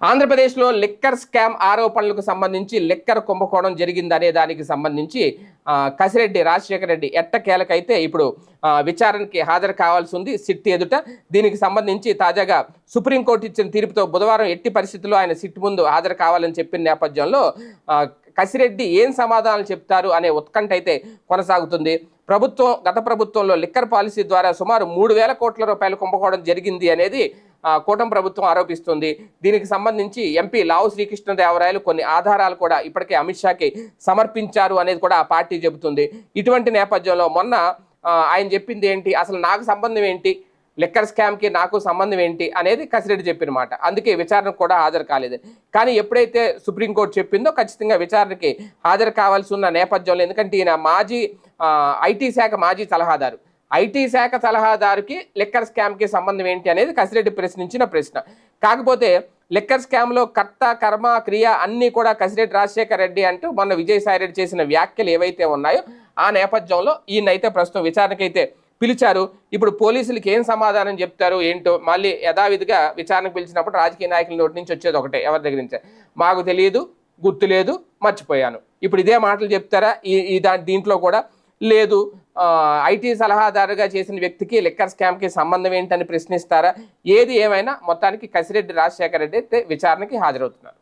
ఆంధ్రప్రదేశ్లో liquor scam ఆరోపణలకు సంబంధించి లిక్కర్ కుంభకోణం జరిగిందనే దానికి సంబంధించి కసిరెడ్డి రాజశేఖర రెడ్డి ఎట్టకేలకైతే ఇప్పుడు విచారణకి హాజరు కావాల్సి ఉంది సిట్ ఎదుట. దీనికి సంబంధించి తాజాగా సుప్రీంకోర్టు ఇచ్చిన తీర్పుతో బుధవారం ఎట్టి పరిస్థితుల్లో ఆయన సిట్ ముందు హాజరు కావాలని చెప్పిన నేపథ్యంలో కసిరెడ్డి ఏం సమాధానాలు చెప్తారు అనే ఉత్కంఠ అయితే కొనసాగుతుంది. ప్రభుత్వం గత ప్రభుత్వంలో లిక్కర్ పాలసీ ద్వారా సుమారు మూడు వేల కోట్ల రూపాయలు కుంభకోణం జరిగింది అనేది కూటమి ప్రభుత్వం ఆరోపిస్తుంది. దీనికి సంబంధించి ఎంపీ లావు శ్రీకృష్ణదేవరాయలు కొన్ని ఆధారాలు కూడా ఇప్పటికే అమిత్ షాకి సమర్పించారు అనేది కూడా ఆ పార్టీ చెబుతుంది. ఇటువంటి నేపథ్యంలో మొన్న ఆయన చెప్పింది ఏంటి? అసలు నాకు సంబంధం ఏంటి? లిక్కర్ స్కామ్కి నాకు సంబంధం ఏంటి అనేది కసిరెడ్డి చెప్పినమాట అందుకే విచారణకు కూడా హాజరు కాలేదు. కానీ ఎప్పుడైతే సుప్రీంకోర్టు చెప్పిందో ఖచ్చితంగా విచారణకి హాజరు కావాల్సి ఉన్న నేపథ్యంలో ఎందుకంటే ఈయన మాజీ ఐటీ శాఖ మాజీ సలహాదారు. ఐటీ శాఖ సలహాదారుకి లిక్కర్ స్కామ్కి సంబంధం ఏంటి అనేది కసిరెడ్డి ప్రశ్నించిన ప్రశ్న. కాకపోతే లిక్కర్ స్కామ్లో కర్త కర్మ క్రియ అన్నీ కూడా కసిరెడ్డి రాజశేఖర రెడ్డి అంటూ మొన్న విజయసాయి రెడ్డి చేసిన వ్యాఖ్యలు ఏవైతే ఉన్నాయో ఆ నేపథ్యంలో ఈయనైతే ప్రస్తుతం విచారణకైతే పిలిచారు. ఇప్పుడు పోలీసులకి ఏం సమాధానం చెప్తారు ఏంటో మళ్ళీ యథావిధిగా విచారణకు పిలిచినప్పుడు రాజకీయ నాయకుల నోటి నుంచి వచ్చేది ఒకటే ఎవరి దగ్గర నుంచి. మాకు తెలియదు గుర్తు లేదు మర్చిపోయాను. ఇప్పుడు ఇదే మాటలు చెప్తారా? ఈ దాని దీంట్లో కూడా లేదు. ఐటీ సలహాదారుగా చేసిన వ్యక్తికి లిక్కర్ స్కామ్కి సంబంధం ఏంటని ప్రశ్నిస్తారా? ఏది ఏమైనా మొత్తానికి కసిరెడ్డి రాజశేఖర రెడ్డి అయితే విచారణకి హాజరవుతున్నారు.